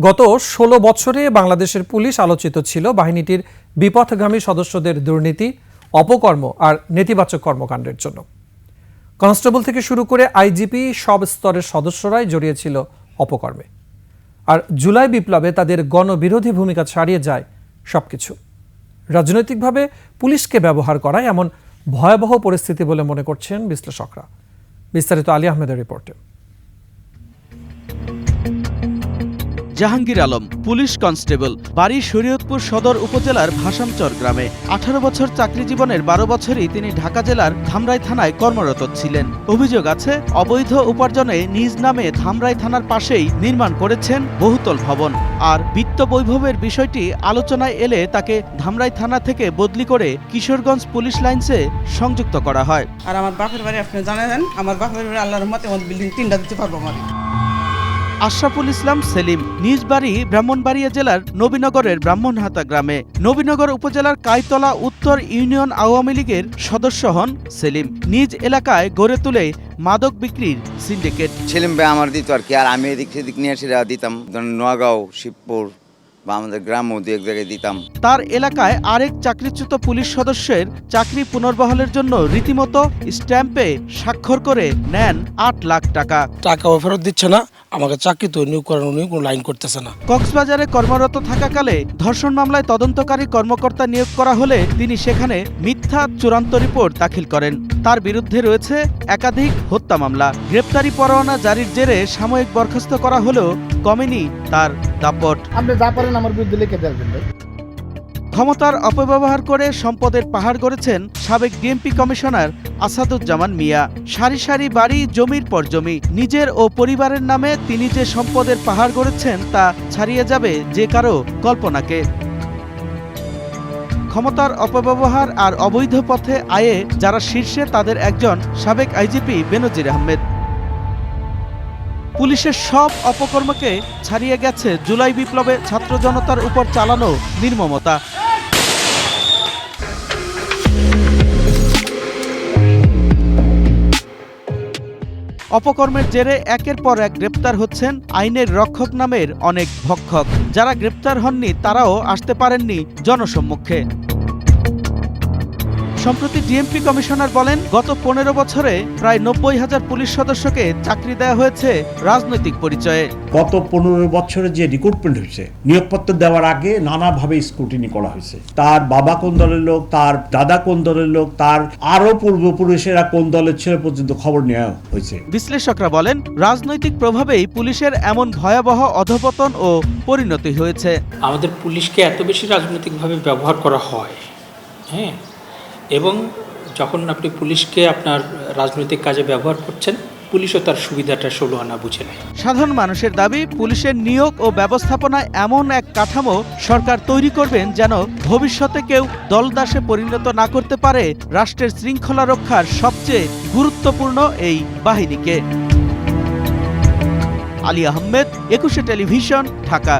গত ষোলো বছরে বাংলাদেশের পুলিশ আলোচিত ছিল বাহিনীটির বিপথগামী সদস্যদের দুর্নীতি, অপকর্ম আর নেতিবাচক কর্মকাণ্ডের জন্য। কনস্টেবল থেকে শুরু করে আইজিপি সব স্তরের সদস্যরাই জড়িয়েছিল অপকর্মে। আর জুলাই বিপ্লবে তাদের গণবিরোধী ভূমিকা ছাড়িয়ে যায় সবকিছু। রাজনৈতিকভাবে পুলিশকে ব্যবহার করায় এমন ভয়াবহ পরিস্থিতি বলে মনে করছেন বিশ্লেষকরা। বিস্তারিত আলী আহমেদের রিপোর্টে। জাহাঙ্গীর আলম, পুলিশ কনস্টেবল, বাড়ি শরীয়তপুর সদর উপজেলার ভাসামচর গ্রামে। আঠারো বছর চাকরি জীবনের বারো বছরই তিনি ঢাকা জেলার ধামরাই থানায় কর্মরত ছিলেন। অভিযোগ আছে, অবৈধ উপার্জনে নিজ নামে ধামরাই থানার পাশেই নির্মাণ করেছেন বহুতল ভবন। আর বিত্ত বৈভবের বিষয়টি আলোচনায় এলে তাকে ধামরাই থানা থেকে বদলি করে কিশোরগঞ্জ পুলিশ লাইন্সে সংযুক্ত করা হয়। আর আমার বাপের বাড়ি আপনি জানেন, আমার বাপের বাড়ি আল্লাহর রহমতে আমার বিল্ডিং তিনটা দিতে পারব আমার। আশরাফুল ইসলাম সেলিম নিজ বাড়ি ব্রাহ্মণবাড়িয়া জেলার নবীনগরের ব্রাহ্মণহাতা গ্রামে। নবীনগর উপজেলার কাইতলা উত্তর ইউনিয়ন আওয়ামী লীগের সদস্য হন সেলিম। নিজ এলাকায় গড়ে তুলে মাদক বিক্রির সিন্ডিকেট। সেলিম ভাই, আমার দিত আর কি, আর আমি এদিক সেদিক নিয়ে আসি দিতাম। নোয়াগাঁও শিবপুর বা আমাদের গ্রামও দু এক জায়গায় দিতাম। তার এলাকায় আরেক চাকরিচ্যুত পুলিশ সদস্যের চাকরি পুনর্বহালের জন্য রীতিমতো স্ট্যাম্পে স্বাক্ষর করে নেন আট লাখ টাকা। টাকাও ফেরত দিচ্ছে না আমাকে চাকরি তো নিয়োগ করার উনি কোনো লাইন করতেছে না। কক্সবাজারে কর্মরত থাকাকালে ধর্ষণ মামলায় তদন্তকারী কর্মকর্তা নিয়োগ করা হলে তিনি সেখানে মিথ্যা চূড়ান্ত রিপোর্ট দাখিল করেন। তার বিরুদ্ধে রয়েছে একাধিক হত্যা মামলা। গ্রেপ্তারি পরোয়ানা জারির জেরে সাময়িক বরখাস্ত করা হলেও কমেনি তার দাপট। আপনি যা পারেন আমার বিরুদ্ধে লিখে দেবেন ক্ষমতার অপব্যবহার করে সম্পদের পাহাড় গড়েছেন সাবেক ডিএমপি কমিশনার আসাদুজ্জামান মিয়া। সারি সারি বাড়ি জমির পর জমি। নিজের ও পরিবারের নামে তিনি যে সম্পদের পাহাড় গড়েছেন তা ছাড়িয়ে যাবে যে কারও কল্পনাকে। ক্ষমতার অপব্যবহার আর অবৈধ পথে আয়ে যারা শীর্ষে তাদের একজন সাবেক আইজিপি বেনজির আহমেদ। পুলিশের সব অপকর্মকে ছাড়িয়ে গেছে জুলাই বিপ্লবে ছাত্র জনতার উপর চালানো নির্মমতা। অপকর্মের জেরে একের পর এক গ্রেপ্তার হচ্ছেন আইনের রক্ষক নামের অনেক ভক্ষক। যারা গ্রেপ্তার হননি, তারাও আসতে পারেননি জনসম্মুখে। সম্প্রতি ডিএমপি কমিশনার বলেন গত পনেরো বছরে প্রায় নব্বই হাজার পুলিশ সদস্যকে চাকরি দেওয়া হয়েছে রাজনৈতিক পরিচয়ে। গত পনেরো বছরে যে রিক্রুটমেন্ট হয়েছে নিয়োগপত্র দেওয়ার আগে নানাভাবে স্ক্রুটিনি করা হয়েছে। তার বাবা কোন দলের লোক তার দাদা কোন দলের লোক তার আরও পূর্বপুরুষেরা কোন দলের ছিল পর্যন্ত খবর নেওয়া হয়েছে। বিশ্লেষকরা বলেন রাজনৈতিক প্রভাবেই পুলিশের এমন ভয়াবহ অধপতন ও পরিণতি হয়েছে। আমাদের পুলিশকে এত বেশি রাজনৈতিকভাবে ব্যবহার করা হয় হ্যাঁ? এবং যখন আপনি পুলিশকে আপনার রাজনৈতিক কাজে ব্যবহার করছেন, পুলিশও তার সুবিধাটা ষোলো আনা বুঝে নেয়। সাধারণ মানুষের দাবি, পুলিশের নিয়োগ ও ব্যবস্থাপনায় এমন এক কাঠামো সরকার তৈরি করবেন যেন ভবিষ্যতে কেউ দলদাসে পরিণত না করতে পারে রাষ্ট্রের শৃঙ্খলা রক্ষার সবচেয়ে গুরুত্বপূর্ণ এই বাহিনীকে। আলী আহমেদ, একুশে টেলিভিশন, ঢাকা।